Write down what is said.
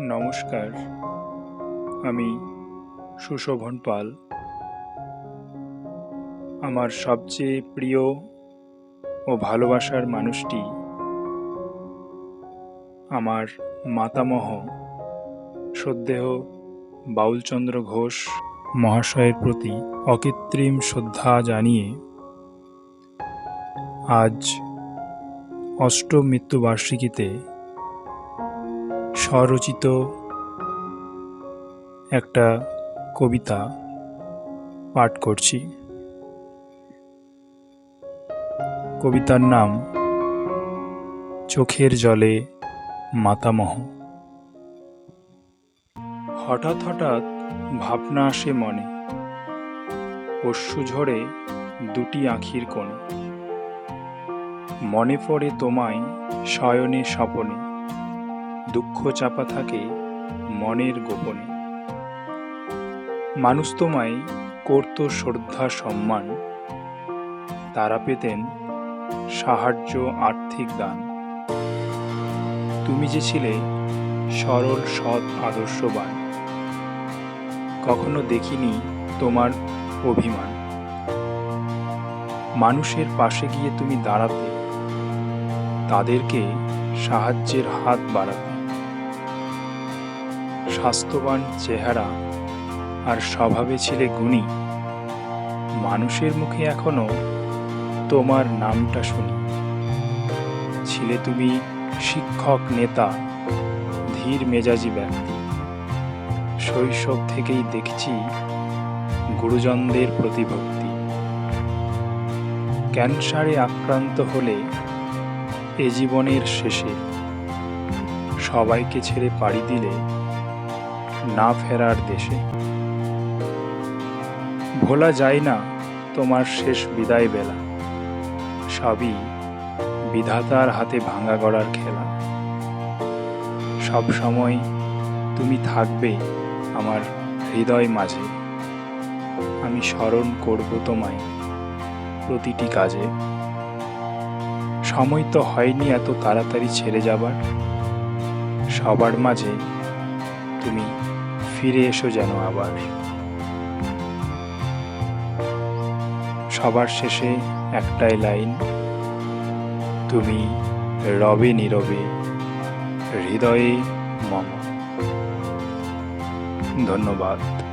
নমস্কার। আমি সুশোভন পাল। আমার সবচেয়ে প্রিয় ও ভালোবাসার মানুষটি আমার মাতামহ সদ্দেহ বাউলচন্দ্র ঘোষ মহাশয়ের প্রতি অকৃত্রিম শ্রদ্ধা জানিয়ে আজ অষ্টম মৃত্যুবার্ষিকীতে স্বরচিত একটা কবিতা পাঠ করছি। কবিতার নাম, চোখের জলে মাতামহ। হঠাৎ হঠাৎ ভাবনা আসে মনে, অশ্রু ঝরে দুটি আখির কোণে। মনে পড়ে তোমায় শয়নে স্বপনে। দুঃখ চাপা থাকে মনের গোপনে। মানুষ তোমায় করত শ্রদ্ধা সম্মান, তারা পেতেন সাহায্য আর্থিক দান। তুমি যে ছিলে সরল, সৎ, আদর্শবান, কখনো দেখিনি তোমার অভিমান। মানুষের পাশে গিয়ে তুমি দাঁড়াতে, তাদেরকে সাহায্যের হাত বাড়াতে। স্বাস্থ্যবান চেহারা আর স্বভাবে ছিলে গুণী। মানুষের মুখে এখনও তোমার নামটা শুনি। ছিলে তুমি শিক্ষক, নেতা, ধীর মেজাজি ব্যক্তি। শৈশব থেকেই দেখছি গুরুজনদের প্রতিভক্তি। ক্যান্সারে আক্রান্ত হলে এ জীবনের শেষে সবাইকে ছেড়ে পাড়ি দিলে না ফেরার দেশে। ভোলা যায় না তোমার শেষ বিদায় বেলা। সবই বিধাতার হাতে ভাঙা গড়ার খেলা। সব সময় তুমি থাকবে আমার হৃদয় মাঝে। আমি স্মরণ করব তোমায় প্রতিটি কাজে। সময় তো হয়নি এত তাড়াতাড়ি ছেড়ে যাবার। সবার মাঝে তুমি ফিরে এসো যেন আবার। সবার শেষে একটাই লাইন তুমি রবে নীরবে হৃদয়ে মম। ধন্যবাদ।